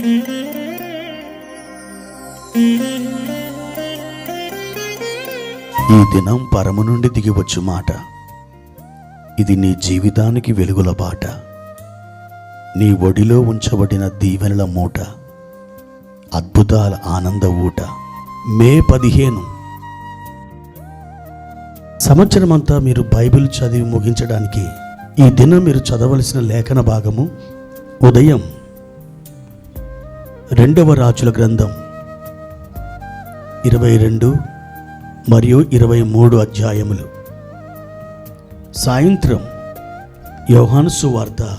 ఈ దినం పరము నుండి దిగివచ్చు మాట. ఇది నీ జీవితానికి వెలుగుల బాట. నీ ఒడిలో ఉంచబడిన దీవెనల మూట. అద్భుతాల ఆనంద ఊట. మే పదిహేను. సంవత్సరమంతా మీరు బైబిల్ చదివి ముగించడానికి ఈ దినం మీరు చదవలసిన లేఖన భాగము ఉదయం రెండవ రాజుల గ్రంథం. ఇరవై రెండు మరియు ఇరవై మూడు అధ్యాయములు. సాయంత్రం యోహాను సువార్త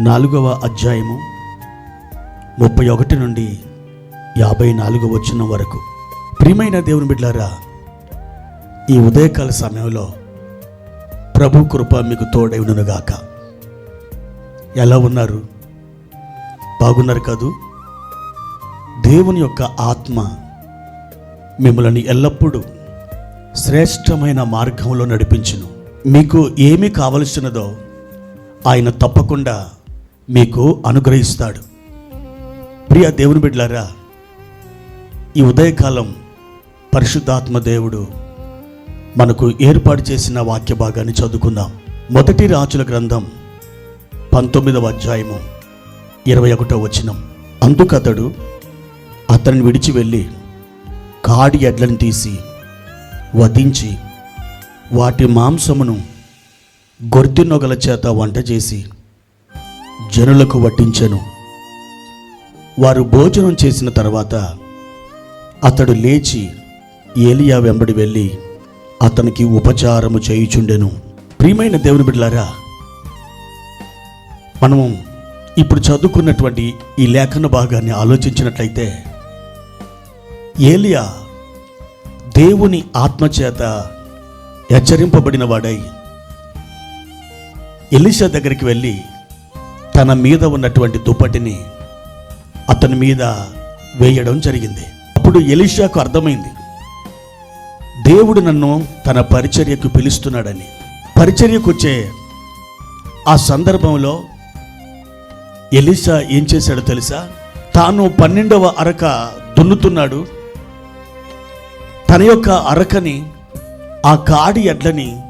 నాలుగవ అధ్యాయము ముప్పై ఒకటి నుండి యాభై నాలుగు వచ్చిన వరకు. ప్రియమైన దేవుని బిడ్డారా ఈ ఉదయకాల సమయంలో ప్రభు కృప మీకు తోడైనగాక ఎలా ఉన్నారు? బాగున్నారు కదూ? దేవుని యొక్క ఆత్మ మిమ్మల్ని ఎల్లప్పుడూ శ్రేష్టమైన మార్గంలో నడిపించును. మీకు ఏమి కావలసినదో ఆయన తప్పకుండా మీకు అనుగ్రహిస్తాడు. ప్రియ దేవుని బిడ్డలారా ఈ ఉదయకాలం పరిశుద్ధాత్మ దేవుడు మనకు ఏర్పాటు చేసిన వాక్య భాగాన్ని చదువుకుందాం. మొదటి రాజుల గ్రంథం పంతొమ్మిదవ అధ్యాయము ఇరవై ఒకటో వచనం. అందుకతడు అతన్ని విడిచి వెళ్ళి కాడి ఎడ్లను తీసి వధించి వాటి మాంసమును గొర్రె నొగల చేత వంట చేసి జనులకు వడ్డించెను. వారు భోజనం చేసిన తర్వాత అతడు లేచి ఏలియా వెంబడి వెళ్ళి అతనికి ఉపచారము చేయుచుండెను. ప్రియమైన దేవుని బిడ్డలారా మనము ఇప్పుడు చదువుకున్నటువంటి ఈ లేఖన భాగాన్ని ఆలోచించినట్లయితే ఏలియా దేవుని ఆత్మచేత హెచ్చరింపబడిన వాడై ఎలిషా దగ్గరికి వెళ్ళి తన మీద ఉన్నటువంటి దుప్పటిని అతని మీద వేయడం జరిగింది. అప్పుడు ఎలిషాకు అర్థమైంది దేవుడు నన్ను తన పరిచర్యకు పిలుస్తున్నాడని. పరిచర్యకు వచ్చే ఆ సందర్భంలో ఎలిషా ఏం చేశాడో తెలుసా? తాను పన్నెండవ అరక దున్నుతున్నాడు తన యొక్క అరకని ఆ కాడి ఎడ్లని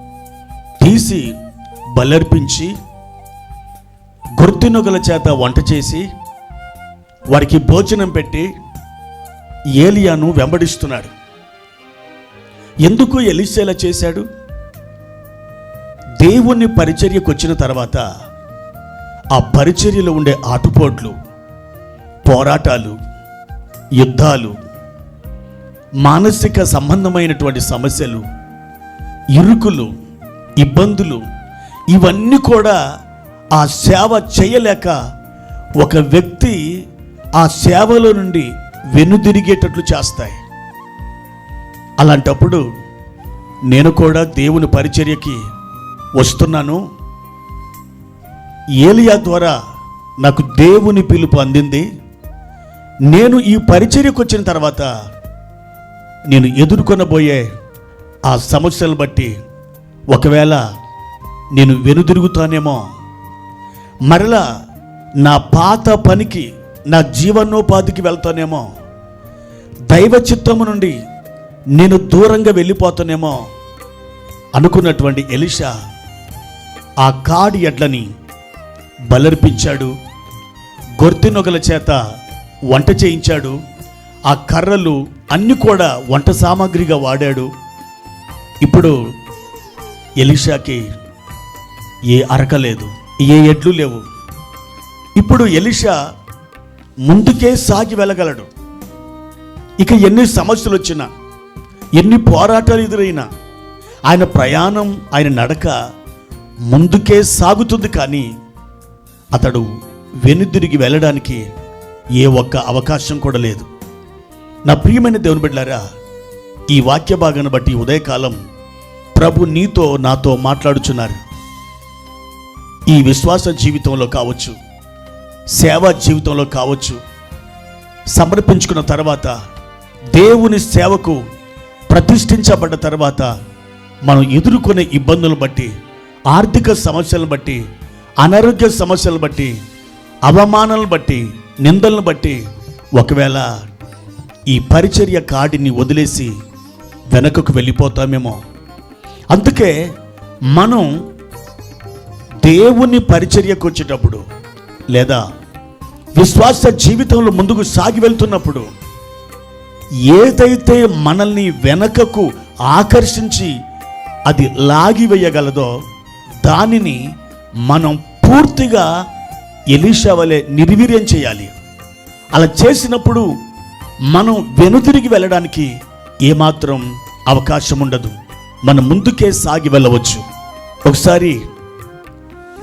తీసి బలర్పించి గుర్తినొగల చేత వంట చేసి వారికి భోజనం పెట్టి ఏలియాను వెంబడిస్తున్నాడు. ఎందుకు ఎలిసేలా చేశాడు? దేవుని పరిచర్యకు వచ్చిన తర్వాత ఆ పరిచర్యలో ఉండే ఆటుపోట్లు పోరాటాలు యుద్ధాలు మానసిక సంబంధమైనటువంటి సమస్యలు ఇరుకులు ఇబ్బందులు ఇవన్నీ కూడా ఆ సేవ చేయలేక ఒక వ్యక్తి ఆ సేవలో నుండి వెనుదిరిగేటట్లు చేస్తాయి. అలాంటప్పుడు నేను కూడా దేవుని పరిచర్యకి వస్తున్నాను. ఏలియా ద్వారా నాకు దేవుని పిలుపు అందింది. నేను ఈ పరిచర్యకు వచ్చిన తర్వాత నేను ఎదుర్కొనబోయే ఆ సమస్యలు బట్టి ఒకవేళ నేను వెనుదిరుగుతానేమో మరలా నా పాత పనికి నా జీవనోపాధికి వెళ్తానేమో దైవ చిత్తము నుండి నేను దూరంగా వెళ్ళిపోతానేమో అనుకున్నటువంటి ఎలిషా ఆ కాడి ఎడ్లని బలర్పించాడు గొర్తినొగల చేత వంట చేయించాడు ఆ కర్రలు అన్ని కూడా వంట సామాగ్రిగా వాడాడు. ఇప్పుడు ఎలిషాకి ఏ అరక లేదు ఏ ఎడ్లు లేవు. ఇప్పుడు ఎలిషా ముందుకే సాగి వెళ్ళగలడు. ఇక ఎన్ని సమస్యలు వచ్చినా ఎన్ని పోరాటాలు ఎదురైనా ఆయన ప్రయాణం ఆయన నడక ముందుకే సాగుతుంది కానీ అతడు వెనుదిరిగి వెళ్ళడానికి ఏ ఒక్క అవకాశం కూడా లేదు. నా ప్రియమైన దేవుని బిడ్డారా ఈ వాక్య భాగాన్ని బట్టి ఉదయకాలం ప్రభు నీతో నాతో మాట్లాడుచున్నారు. ఈ విశ్వాస జీవితంలో కావచ్చు సేవా జీవితంలో కావచ్చు సమర్పించుకున్న తర్వాత దేవుని సేవకు ప్రతిష్ఠించబడ్డ తర్వాత మనం ఎదుర్కొనే ఇబ్బందులు బట్టి ఆర్థిక సమస్యలను బట్టి అనారోగ్య సమస్యలను బట్టి అవమానాలను బట్టి నిందలను బట్టి ఒకవేళ ఈ పరిచర్య కాడిని వదిలేసి వెనకకు వెళ్ళిపోతామేమో. అందుకే మనం దేవుని పరిచర్యకు వచ్చేటప్పుడు లేదా విశ్వాస జీవితంలో ముందుకు సాగి వెళ్తున్నప్పుడు ఏదైతే మనల్ని వెనకకు ఆకర్షించి అది లాగివేయగలదో దానిని మనం పూర్తిగా ఎలీషా వలె నిర్వీర్యం చేయాలి. అలా చేసినప్పుడు మనం వెనుతిరిగి వెళ్ళడానికి ఏమాత్రం అవకాశం ఉండదు మనం ముందుకే సాగి వెళ్ళవచ్చు. ఒకసారి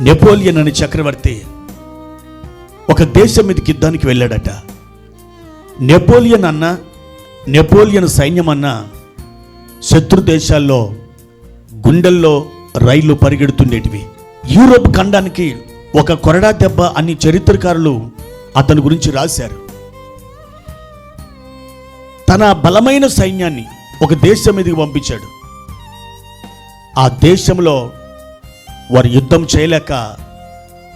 నెపోలియన్ అనే చక్రవర్తి ఒక దేశం మీదకి యుద్ధానికి వెళ్ళాడట. నెపోలియన్ అన్న నెపోలియన్ సైన్యం అన్న శత్రు దేశాల్లో గుండెల్లో రైళ్ళు పరిగెడుతుండేటివి. యూరోప్ ఖండానికి ఒక కొరడా దెబ్బ అని చరిత్రకారులు అతని గురించి రాశారు. తన బలమైన సైన్యాన్ని ఒక దేశం మీదకి పంపించాడు. ఆ దేశంలో వారు యుద్ధం చేయలేక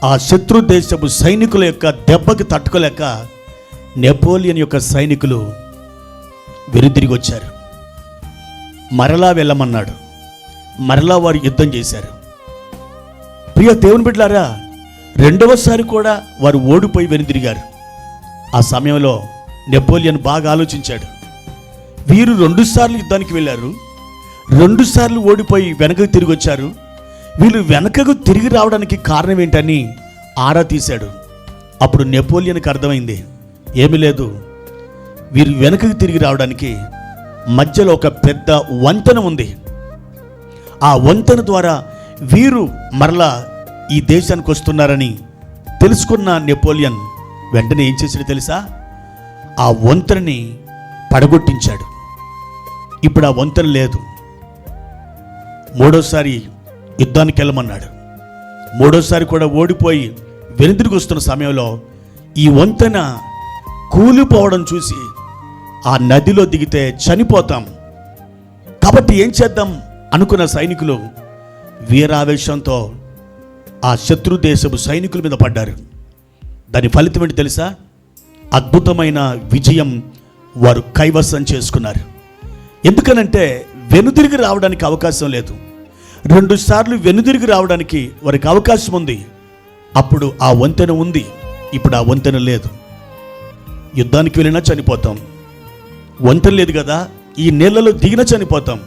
ఆ శత్రు దేశపు సైనికుల యొక్క దెబ్బకి తట్టుకోలేక నెపోలియన్ యొక్క సైనికులు వెనుదిరిగి వచ్చారు. మరలా వెళ్ళమన్నాడు. మరలా వారు యుద్ధం చేశారు. ప్రియ దేవుని బిడ్డలారా రెండవసారి కూడా వారు ఓడిపోయి వెనుదిరిగారు. ఆ సమయంలో నెపోలియన్ బాగా ఆలోచించాడు. వీరు రెండుసార్లు యుద్ధానికి వెళ్ళారు. రెండుసార్లు ఓడిపోయి వెనకకు తిరిగి వచ్చారు. వీళ్ళు వెనకకు తిరిగి రావడానికి కారణం ఏంటని ఆరా తీశాడు. అప్పుడు నెపోలియన్కి అర్థమైంది. ఏమీ లేదు. వీరు వెనకకు తిరిగి రావడానికి మధ్యలో ఒక పెద్ద వంతెన ఉంది. ఆ వంతెన ద్వారా వీరు మరలా ఈ దేశానికి వస్తున్నారని తెలుసుకున్న నెపోలియన్ వెంటనే ఏం చేశాడు తెలుసా? ఆ వంతెనని పడగొట్టించాడు. ఇప్పుడు ఆ వంతెన లేదు. మూడోసారి యుద్ధానికి వెళ్ళమన్నాడు. మూడోసారి కూడా ఓడిపోయి వెనుదిరిగి వస్తున్న సమయంలో ఈ వంతెన కూలిపోవడం చూసి ఆ నదిలో దిగితే చనిపోతాం. కాబట్టి ఏం చేద్దాం అనుకున్న సైనికులు వీరావేశంతో ఆ శత్రు దేశపు సైనికుల మీద పడ్డారు. దాని ఫలితం ఏంటి తెలుసా? అద్భుతమైన విజయం వారు కైవసం చేసుకున్నారు. ఎందుకనంటే వెనుదిరిగి రావడానికి అవకాశం లేదు. రెండు సార్లు వెనుదిరిగి రావడానికి వారికి అవకాశం ఉంది. అప్పుడు ఆ వంతెన ఉంది. ఇప్పుడు ఆ వంతెన లేదు. యుద్ధానికి వెళ్ళినా చనిపోతాం. వంతెన లేదు కదా. ఈ నీళ్ళలో దిగిన చనిపోతాం.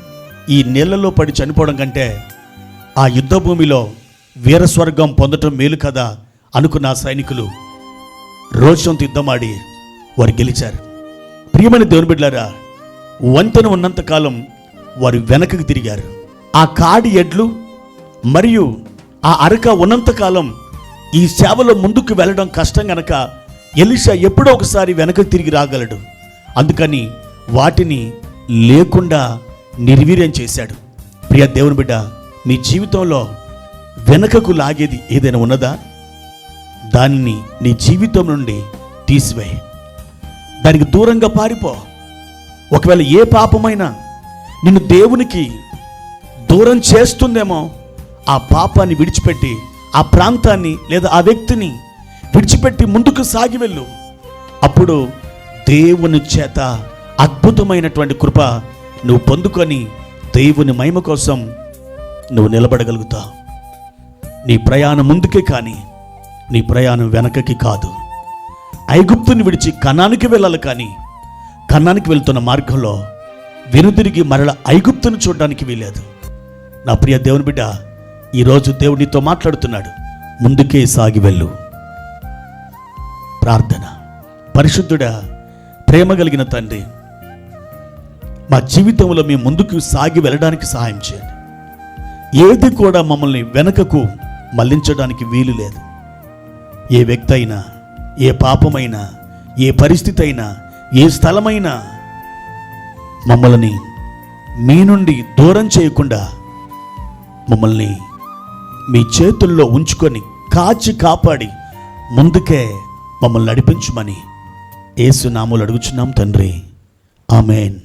ఈ నీళ్ళలో పడి చనిపోవడం కంటే ఆ యుద్ధ భూమిలో వీరస్వర్గం పొందటం మేలు కదా అనుకున్న ఆ సైనికులు రోజంత యుద్ధమాడి వారు గెలిచారు. ప్రియమైన దేవుని బిడ్డారా వంతెన ఉన్నంతకాలం వారు వెనకకు తిరిగారు. ఆ కాడి ఎడ్లు మరియు ఆ అరక ఉన్నంతకాలం ఈ సేవలో ముందుకు వెళ్ళడం కష్టం గనక ఎలిషా ఎప్పుడో ఒకసారి వెనక్కి తిరిగి రాగలడు. అందుకని వాటిని లేకుండా నిర్వీర్యం చేశాడు. ప్రియ దేవుని బిడ్డ మీ జీవితంలో వెనకకు లాగేది ఏదైనా ఉన్నదా? దానిని నీ జీవితం నుండి తీసివేయి. దానికి దూరంగా పారిపో. ఒకవేళ ఏ పాపమైనా నిన్ను దేవునికి దూరం చేస్తుందేమో ఆ పాపాన్ని విడిచిపెట్టి ఆ ప్రాంతాన్ని లేదా ఆ వ్యక్తిని విడిచిపెట్టి ముందుకు సాగి వెళ్ళు. అప్పుడు దేవుని చేత అద్భుతమైనటువంటి కృప నువ్వు పొందుకొని దేవుని మహిమ కోసం నువ్వు నిలబడగలుగుతావు. నీ ప్రయాణం ముందుకే కానీ నీ ప్రయాణం వెనకకి కాదు. ఐగుప్తుని విడిచి కణానికి వెళ్ళాలి కానీ కన్నానికి వెళ్తున్న మార్గంలో వెనుదిరిగి మరల ఐగుప్తును చూడడానికి వీలేదు. నా ప్రియ దేవుని బిడ్డ ఈరోజు దేవునితో మాట్లాడుతున్నాడు. ముందుకే సాగి వెళ్ళు. ప్రార్థన. పరిశుద్ధుడా ప్రేమ కలిగిన తండ్రి మా జీవితంలో మీ ముందుకు సాగి వెళ్ళడానికి సహాయం చేయండి. ఏది కూడా మమ్మల్ని వెనకకు మళ్ళించడానికి వీలు లేదు. ఏ వ్యక్తి అయినా ఏ పాపమైనా ఏ పరిస్థితి అయినా ఏ స్థలమైనా మమ్మల్ని మీ నుండి దూరం చేయకుండా మమ్మల్ని మీ చేతుల్లో ఉంచుకొని కాచి కాపాడి ముందుకే మమ్మల్ని నడిపించమని ఏసునాములు అడుగుచున్నాం తండ్రి. ఆమెన్.